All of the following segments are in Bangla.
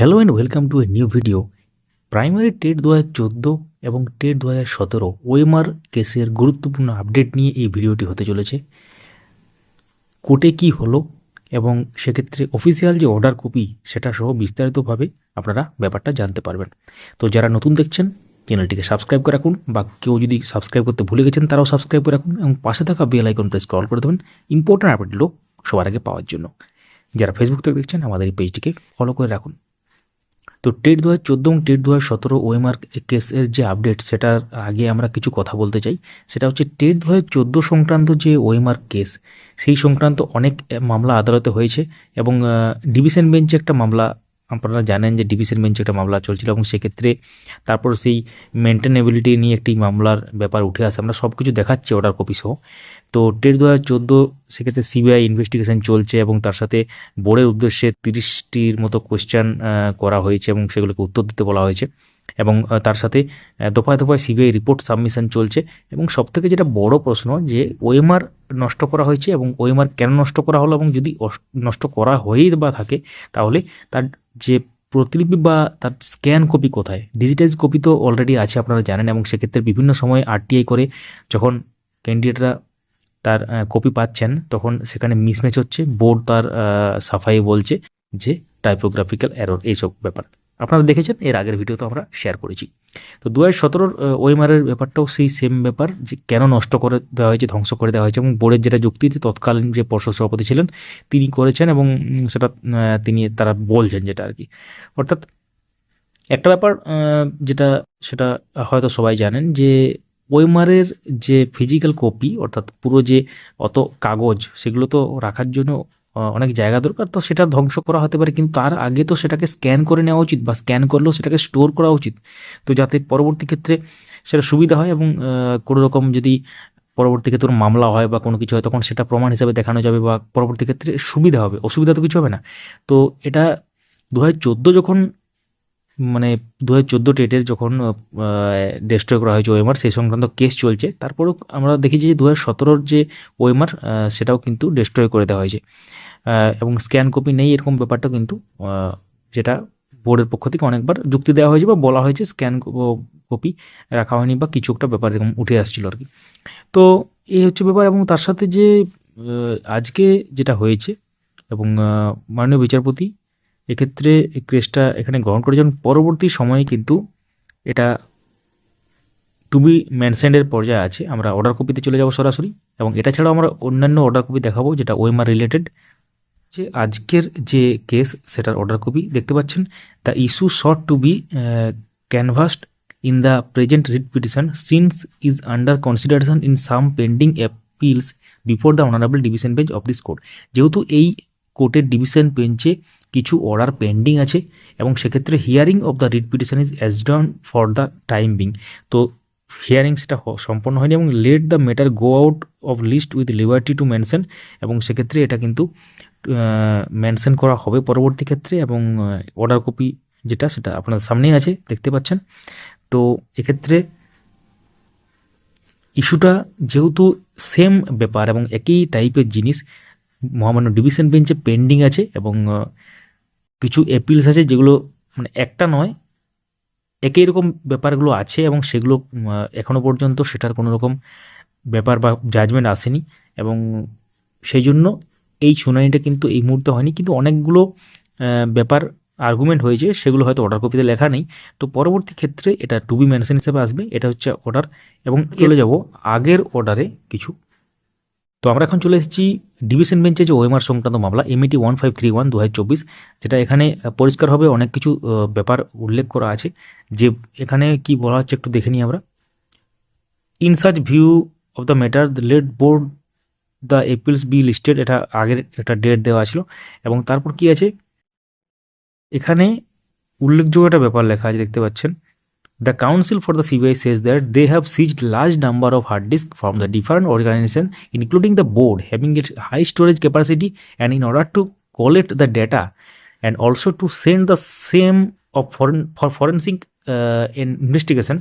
Hello and welcome to a new video primary TET দু হাজার চোদ্দ এবং টেট দু হাজার সতেরো ওএমআর কেসের গুরুত্বপূর্ণ আপডেট নিয়ে এই ভিডিওটি হতে চলেছে। কোর্টে কী হলো এবং সেক্ষেত্রে অফিসিয়াল যে অর্ডার কপি সেটা সহ বিস্তারিতভাবে আপনারা ব্যাপারটা জানতে পারবেন। তো যারা নতুন দেখছেন চ্যানেলটিকে সাবস্ক্রাইব করে রাখুন বা কেউ যদি সাবস্ক্রাইব করতে ভুলে গেছেন, তারাও সাবস্ক্রাইব করে রাখুন এবং পাশে থাকা বেল আইকন প্রেস কল করে দেবেন ইম্পর্ট্যান্ট আপডেটগুলো সবার আগে পাওয়ার জন্য। যারা ফেসবুক থেকে দেখছেন, আমাদের এই পেজটিকে ফলো করে রাখুন। তো টেট দু হাজার চোদ্দ এবং টেট দু হাজার সতেরো ওএমআর কেসের যে আপডেট, সেটার আগে আমরা কিছু কথা বলতে চাই। সেটা হচ্ছে টেট দু হাজার চোদ্দ সংক্রান্ত যে ওএমআর কেস, সেই সংক্রান্ত অনেক মামলা আদালতে হয়েছে এবং ডিভিশন বেঞ্চে একটা মামলা আপনারা জানেন যে ডিভিশন বেঞ্চে একটা মামলা চলছিল এবং সেক্ষেত্রে তারপর সেই মেনটেনেবিলিটি নিয়ে একটি মামলার ব্যাপার উঠে আসে। আমরা সব কিছু দেখাচ্ছি অর্ডার কপি সহ। তো টেট দু হাজার চোদ্দ সেক্ষেত্রে সিবিআই ইনভেস্টিগেশন চলছে এবং তার সাথে বোর্ডের উদ্দেশ্যে তিরিশটির মতো কোয়েশ্চেন করা হয়েছে এবং সেগুলোকে উত্তর দিতে বলা হয়েছে। এবং তার সাথে দফায় দফায় সিবিআই রিপোর্ট সাবমিশন চলছে এবং সবথেকে যেটা বড় প্রশ্ন যে ওএমআর নষ্ট করা হয়েছে এবং ওএমআর কেন নষ্ট করা হলো এবং যদি নষ্ট করা হয়েই বা থাকে তাহলে তার যে প্রতিলিপি বা তার স্ক্যান কপি কোথায়? ডিজিটাইজ কপি তো অলরেডি আছে, আপনারা জানেন, এবং সেক্ষেত্রে বিভিন্ন সময় আরটিআই করে যখন ক্যান্ডিডেটরা তার কপি পাচ্ছেন, তখন সেখানে মিসম্যাচ হচ্ছে বোর্ড তার সাফাই বলছে যে টাইপোগ্রাফিক্যাল এরর এইসব ব্যাপার। আপনারা দেখেছেন, এর আগের ভিডিওতে আমরা শেয়ার করেছি। তো দু হাজার সতেরোর ওয়েমারের ব্যাপারটাও সেই সেম ব্যাপার, যে কেন নষ্ট করে দেওয়া হয়েছে, ধ্বংস করে দেওয়া হয়েছে, এবং বোর্ডের যেটা যুক্তি, যে তৎকালীন যে পর্ষদ সভাপতি ছিলেন, তিনি করেছেন এবং সেটা তিনি, তারা বলছেন যেটা আর কি। অর্থাৎ একটা ব্যাপার যেটা, সেটা হয়তো সবাই জানেন যে ওয়েমারের যে ফিজিক্যাল কপি অর্থাৎ পুরো যে অত কাগজ, সেগুলো তো রাখার জন্য অনেক জায়গা দরকার, তো সেটা ধ্বংস করা হতে পারে। কিন্তু তার আগে তো সেটাকে স্ক্যান করে নেওয়া উচিত বা স্ক্যান করলেও সেটাকে স্টোর করা উচিত। তো যাতে পরবর্তী ক্ষেত্রে সেটা সুবিধা হয় এবং কোনো রকম যদি পরবর্তী ক্ষেত্রে মামলা হয় বা কোনো কিছু হয়, তখন সেটা প্রমাণ হিসাবে দেখানো যাবে বা পরবর্তী ক্ষেত্রে সুবিধা হবে। অসুবিধা তো কিছু হবে না। তো এটা দু হাজার চোদ্দ যখন মানে দু হাজার চোদ্দ টেটের যখন ডেস্ট্রয় করা হয়েছে ওএমআর সেই সংক্রান্ত কেস চলছে। তারপরেও আমরা দেখি যে দু হাজার সতেরোর যে ওএমআর সেটাও কিন্তু ডেস্ট্রয় করে দেওয়া হয়েছে। এবং স্ক্যান কপি নেই এরকম ব্যাপারটা কিন্তু যেটা বোর্ডের পক্ষ থেকে অনেকবার যুক্তি দেওয়া হয়েছে বা বলা হয়েছে স্ক্যান কপি রাখা হয়নি বা কিছু একটা ব্যাপার এরকম উঠে আসছিল আর কি। তো এই হচ্ছে ব্যাপার এবং তার সাথে যে আজকে যেটা হয়েছে এবং মাননীয় বিচারপতি এক্ষেত্রে এই কেসটা এখানে গ্রহণ করেছেন। পরবর্তী সময়ে কিন্তু এটা টু বি মেনশনের পর্যায়ে আছে। আমরা অর্ডার কপিতে চলে যাব সরাসরি এবং এটা ছাড়াও আমরা অন্যান্য অর্ডার কপি দেখাবো, যেটা ওএমআর রিলেটেড যে আজকের যে কেস সেটার অর্ডার কপি দেখতে পাচ্ছেন। The issue sought to be canvassed in the present writ petition since is under consideration in some pending appeals before the honourable division bench of this court যেহেতু এই কোর্টের ডিভিশন বেঞ্চে কিছু অর্ডার পেন্ডিং আছে এবং সেক্ষেত্রে hearing of the writ petition is অ্যাজডন for the time being তো হিয়ারিং সেটা সম্পন্ন হয়নি এবং let the matter go out of list with liberty to mention এবং সেক্ষেত্রে এটা কিন্তু মেনশন করা হবে পরবর্তী ক্ষেত্রে এবং অর্ডার কপি যেটা সেটা আপনাদের সামনেই আছে, দেখতে পাচ্ছেন। তো এক্ষেত্রে ইস্যুটা যেহেতু সেম ব্যাপার এবং একই টাইপের জিনিস মহামান্য ডিভিশন বেঞ্চে পেন্ডিং আছে এবং কিছু অ্যাপিলস আছে যেগুলো মানে একটা নয় একই রকম ব্যাপারগুলো আছে এবং সেগুলো উম, আহ, এখনও পর্যন্ত সেটার কোনো রকম ব্যাপার বা জাজমেন্ট আসেনি এবং সেই জন্য এই শুনানিটা কিন্তু এই মুহূর্তে হয়নি। কিন্তু অনেকগুলো ব্যাপার আর্গুমেন্ট হয়েছে সেগুলো হয়তো অর্ডার কপিতে লেখা নেই। তো পরবর্তী ক্ষেত্রে এটা টু বি মেনশন হিসেবে আসবে এটা হচ্ছে অর্ডার এবং চলে যাব আগের অর্ডারে কিছু তো আমরা এখন চলে এসেছি ডিভিশন বেঞ্চে যে ওএমআর সংক্রান্ত মামলা MET one five three one দু হাজার চব্বিশ, যেটা এখানে পরিষ্কারভাবে অনেক কিছু ব্যাপার উল্লেখ করা আছে। যে এখানে কি বলা হচ্ছে একটু দেখে নিই আমরা। In such view of the matter let board, the appeals be listed, এটা আগের একটা ডেট দেওয়া ছিল। এবং তারপর কি আছে? এখানে উল্লেখযোগ্য একটা ব্যাপার লেখা আছে, দেখতে পাচ্ছেন। The counsel for the CBI says that they have seized large number of hard disk from the different organisation including the board having it high storage capacity and in order to collect the data and also to send the same of foreign for forensic uh, in investigation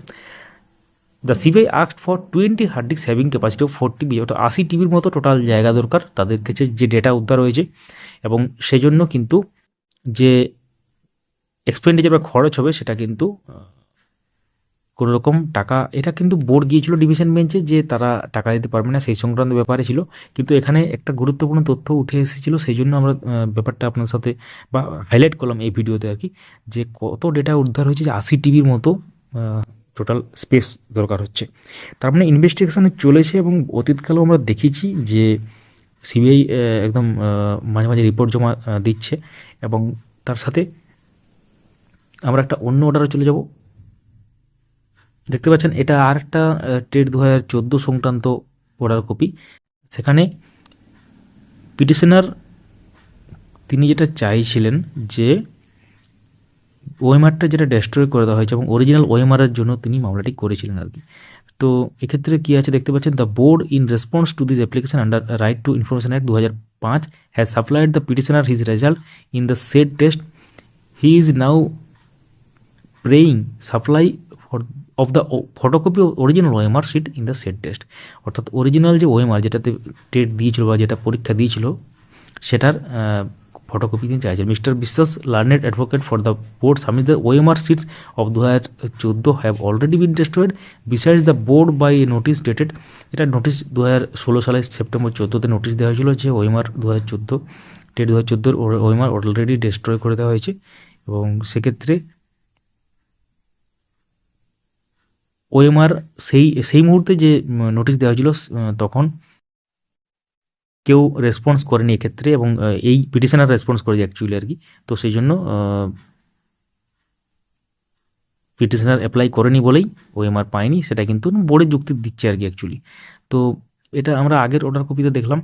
the CBI act for twenty hard disk having capacity of forty B অর্থাৎ আশি টিভির মতো টোটাল জায়গা দরকার তাদের কাছে যে ডেটা উদ্ধার হয়েছে এবং সেই জন্য কিন্তু যে এক্সপেন্ডিচার বা খরচ হবে সেটা কিন্তু কোনো রকম টাকা, এটা কিন্তু বোর্ড গিয়েছিল ডিভিশন বেঞ্চে যে তারা টাকা দিতে পারবে না, সেই সংক্রান্ত ব্যাপারে ছিল। কিন্তু এখানে একটা গুরুত্বপূর্ণ তথ্য উঠে এসেছিল, সেই জন্য আমরা ব্যাপারটা আপনার সাথে বা হাইলাইট করলাম এই ভিডিওতে আর কি, যে কত ডেটা উদ্ধার হয়েছে, যে আশি টিভির মতো টোটাল স্পেস দরকার হচ্ছে। তার মানে ইনভেস্টিগেশনে চলেছে এবং অতীতকালেও আমরা দেখেছি যে সিবিআই একদম মাঝে মাঝে রিপোর্ট জমা দিচ্ছে এবং তার সাথে আমরা একটা অন্য অর্ডারে চলে যাব। দেখতে পাচ্ছেন, এটা আর একটা টেট দু হাজার চোদ্দ সংক্রান্ত অর্ডার কপি সেখানে পিটিশনার তিনি যেটা চাইছিলেন যে ওএমআরটা যেটা ডেস্ট্রয় করে দেওয়া হয়েছে এবং অরিজিনাল ওএমআরের জন্য তিনি মামলাটি করেছিলেন আর কি। তো এক্ষেত্রে কী আছে দেখতে পাচ্ছেন the board in response to this application under right to information act দু হাজার পাঁচ has supplied the petitioner his result in the set test he is now praying supply for of the photocopy original OMR sheet in the set test অর্থাৎ অরিজিনাল যে ওএমআর যেটাতে টেট দিয়েছিল বা যেটা পরীক্ষা দিয়েছিল, সেটার ফটোকপি তিনি চাইছেন। Mister Biswas learned advocate for the board submit the OMR sheets of দু হাজার চোদ্দ have already been tested besides the board by a notice dated এটা নোটিস দু হাজার ষোলো সালের সেপ্টেম্বর চোদ্দোতে নোটিশ দেওয়া হয়েছিল যে ওএমআর দু হাজার চোদ্দ টেট দু হাজার চোদ্দোর ওএমআর অলরেডি ডেস্ট্রয় করে দেওয়া হয়েছে এবং সেক্ষেত্রে ওএমআর সেই সেই মুহূর্তে যে নোটিশ দেওয়া হয়েছিল তখন কেউ রেসপন্স করেনি এক্ষেত্রে এবং এই পিটিশনার রেসপন্স করেছে অ্যাকচুয়ালি আর কি। তো সেই জন্য পিটিশনার অ্যাপ্লাই করেনি বলেই ওএমআর পায়নি, সেটা কিন্তু বোর্ডের যুক্তি দিচ্ছে আর কি অ্যাকচুয়ালি তো এটা আমরা আগের অর্ডার কপিতে দেখলাম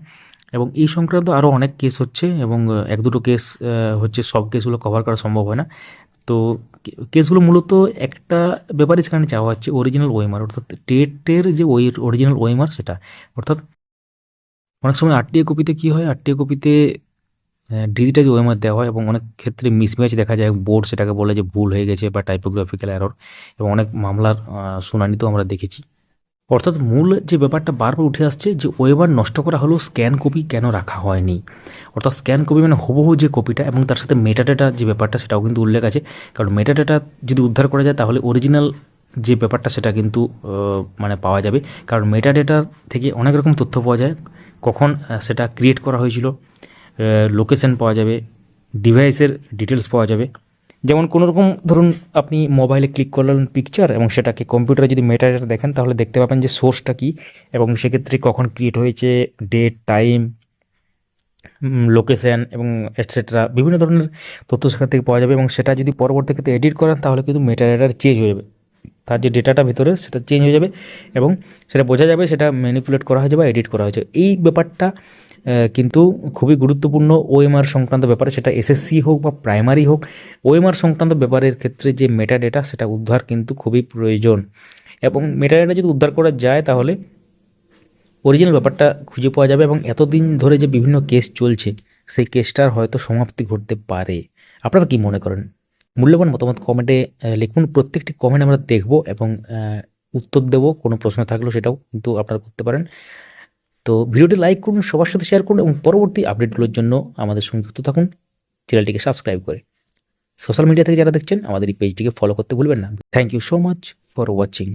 এবং এই সংক্রান্ত আরও অনেক কেস হচ্ছে এবং এক দুটো কেস হচ্ছে সব কেসগুলো কভার করা সম্ভব হয় না। তো কেসগুলো মূলত একটা ব্যাপারে সেখানে চাওয়া হচ্ছে অরিজিনাল ওয়েমার অর্থাৎ টেটের যে ওই অরিজিনাল ওয়েমার সেটা। অর্থাৎ অনেক সময় আরটিএ কপিতে কি হয়, আরটিএ কপিতে ডিজিটাল ওয়েমার দেওয়া হয় এবং অনেক ক্ষেত্রে মিসম্যাচ দেখা যায় বোর্ড সেটাকে বলে যে ভুল হয়ে গেছে বা টাইপোগ্রাফিক্যাল এরর এবং অনেক মামলার শুনানি শুনানিতেও আমরা দেখেছি। অর্থাৎ মূল যে ব্যাপারটা বারবার উঠে আসছে যে ওয়েবার নষ্ট করা হলো স্ক্যান কপি কেন রাখা হয়নি? অর্থাৎ স্ক্যান কপি মানে হুবহু যে কপিটা এবং তার সাথে মেটাডেটা যে ব্যাপারটা সেটাও কিন্তু উল্লেখ আছে। কারণ মেটাডেটা যদি উদ্ধার করা যায় তাহলে অরিজিনাল যে ব্যাপারটা সেটা কিন্তু মানে পাওয়া যাবে। কারণ মেটা মেটাডেটা থেকে অনেক রকম তথ্য পাওয়া যায়। কখন সেটা ক্রিয়েট করা হয়েছিল লোকেশন পাওয়া যাবে ডিভাইসের ডিটেলস পাওয়া যাবে। যেমন কোনো রকম ধরুন আপনি মোবাইলে ক্লিক করলেন পিকচার এবং সেটাকে কম্পিউটারে যদি মেটাডেটা দেখেন, তাহলে দেখতে পাবেন যে সোর্সটা কী এবং সেক্ষেত্রে কখন ক্রিয়েট হয়েছে ডেট টাইম লোকেশন এবং এটসেট্রা বিভিন্ন ধরনের তথ্য সেখান থেকে পাওয়া যাবে এবং সেটা যদি পরবর্তী ক্ষেত্রে এডিট করেন, তাহলে কিন্তু মেটাডেটার চেঞ্জ হয়ে যাবে। তার যে ডেটাটা ভিতরে, সেটা চেঞ্জ হয়ে যাবে এবং সেটা বোঝা যাবে, সেটা ম্যানিপুলেট করা হয়েছে বা এডিট করা হয়েছে। এই ব্যাপারটা কিন্তু খুবই গুরুত্বপূর্ণ ওএমআর সংক্রান্ত ব্যাপারে সেটা এসএসসি হোক বা প্রাইমারি হোক ওএমআর সংক্রান্ত ব্যাপারের ক্ষেত্রে যে মেটা ডেটা সেটা উদ্ধার কিন্তু খুবই প্রয়োজন। এবং মেটা ডেটা যদি উদ্ধার করা যায় তাহলে অরিজিনাল ব্যাপারটা খুঁজে পাওয়া যাবে এবং এতদিন ধরে যে বিভিন্ন কেস চলছে, সেই কেসটার হয়তো সমাপ্তি ঘটতে পারে। আপনারা কি মনে করেন? মূল্যবান মতামত কমেন্টে লিখুন। প্রত্যেকটি কমেন্ট আমরা দেখব এবং উত্তর দেব। কোনো প্রশ্ন থাকলেও সেটাও কিন্তু আপনারা করতে পারেন। তো ভিডিওটি লাইক করুন, সবার সাথে শেয়ার করুন এবং পরবর্তী আপডেটগুলোর জন্য আমাদের সংযুক্ত থাকুন। চ্যানেলটিকে সাবস্ক্রাইব করে। সোশ্যাল মিডিয়া থেকে যারা দেখছেন, আমাদের এই পেজটিকে ফলো করতে ভুলবেন না। Thank you so much for watching